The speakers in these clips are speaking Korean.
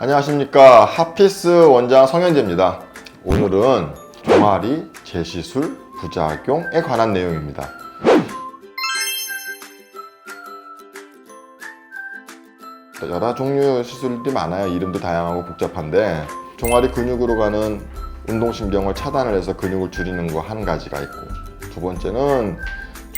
안녕하십니까 하피스 원장 성현재입니다. 오늘은 종아리 재시술 부작용에 관한 내용입니다. 여러 종류 시술들이 많아요. 이름도 다양하고 복잡한데 종아리 근육으로 가는 운동신경을 차단을 해서 근육을 줄이는 거 한 가지가 있고 두 번째는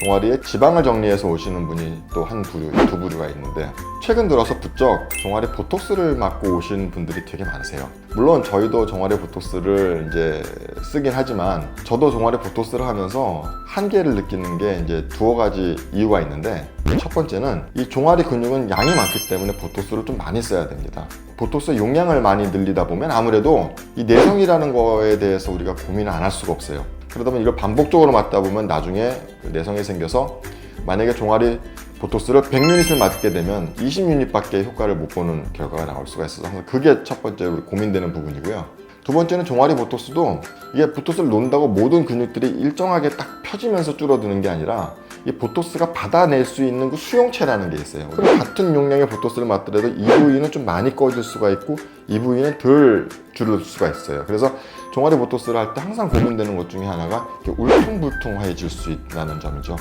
종아리에 지방을 정리해서 오시는 분이 또 한 부류, 두 부류가 있는데 최근 들어서 부쩍 종아리 보톡스를 맞고 오시는 분들이 되게 많으세요. 물론 저희도 종아리 보톡스를 이제 쓰긴 하지만 저도 종아리 보톡스를 하면서 한계를 느끼는 게 이제 두어 가지 이유가 있는데 첫 번째는 이 종아리 근육은 양이 많기 때문에 보톡스를 좀 많이 써야 됩니다. 보톡스 용량을 많이 늘리다 보면 아무래도 이 내성이라는 거에 대해서 우리가 고민을 안 할 수가 없어요. 그러다 보면 이걸 반복적으로 맞다 보면 나중에 그 내성이 생겨서 만약에 종아리 보톡스를 100유닛을 맞게 되면 20유닛밖에 효과를 못 보는 결과가 나올 수가 있어서 항상 그게 첫 번째 고민되는 부분이고요. 두 번째는 종아리 보톡스도 이게 보톡스를 놓는다고 모든 근육들이 일정하게 딱 펴지면서 줄어드는 게 아니라 이 보톡스가 받아낼 수 있는 그 수용체라는 게 있어요. 같은 용량의 보톡스를 맞더라도 이 부위는 좀 많이 꺼질 수가 있고 이 부위는 덜 줄을 수가 있어요. 그래서 종아리 보톡스를 할 때 항상 고민되는 것 중에 하나가 울퉁불퉁해질 수 있다는 점이죠.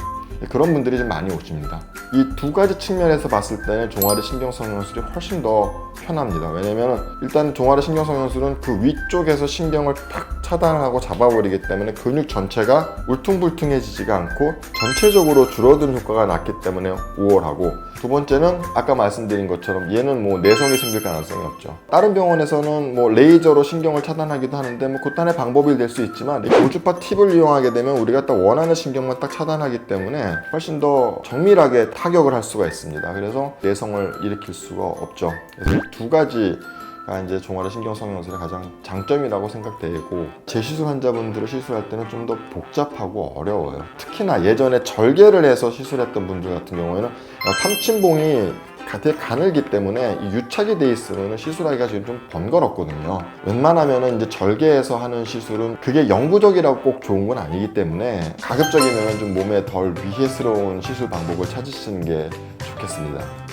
그런 분들이 좀 많이 오십니다. 이 두 가지 측면에서 봤을 때는 종아리 신경성형술이 훨씬 더 편합니다. 왜냐면 일단 종아리 신경성형술은 그 위쪽에서 신경을 탁 차단하고 잡아버리기 때문에 근육 전체가 울퉁불퉁해지지가 않고 전체적으로 줄어든 효과가 났기 때문에 우월하고 두 번째는 아까 말씀드린 것처럼 얘는 뭐 내성이 생길 가능성이 없죠. 다른 병원에서는 뭐 레이저로 신경을 차단하기도 하는데 뭐 그딴의 방법이 될 수 있지만 이 고주파 팁을 이용하게 되면 우리가 딱 원하는 신경만 딱 차단하기 때문에 훨씬 더 정밀하게 타격을 할 수가 있습니다. 그래서 내성을 일으킬 수가 없죠. 그래서 이두 가지 가 이제 종아리 신경성형술의 가장 장점이라고 생각되고 재시술 환자분들을 시술할 때는 좀 더 복잡하고 어려워요. 특히나 예전에 절개를 해서 시술했던 분들 같은 경우에는 탐침봉이 되게 가늘기 때문에 이 유착이 돼 있으면 시술하기가 지금 좀 번거롭거든요. 웬만하면은 이제 절개해서 하는 시술은 그게 영구적이라고 꼭 좋은 건 아니기 때문에 가급적이면 좀 몸에 덜 위해스러운 시술 방법을 찾으시는 게 좋겠습니다.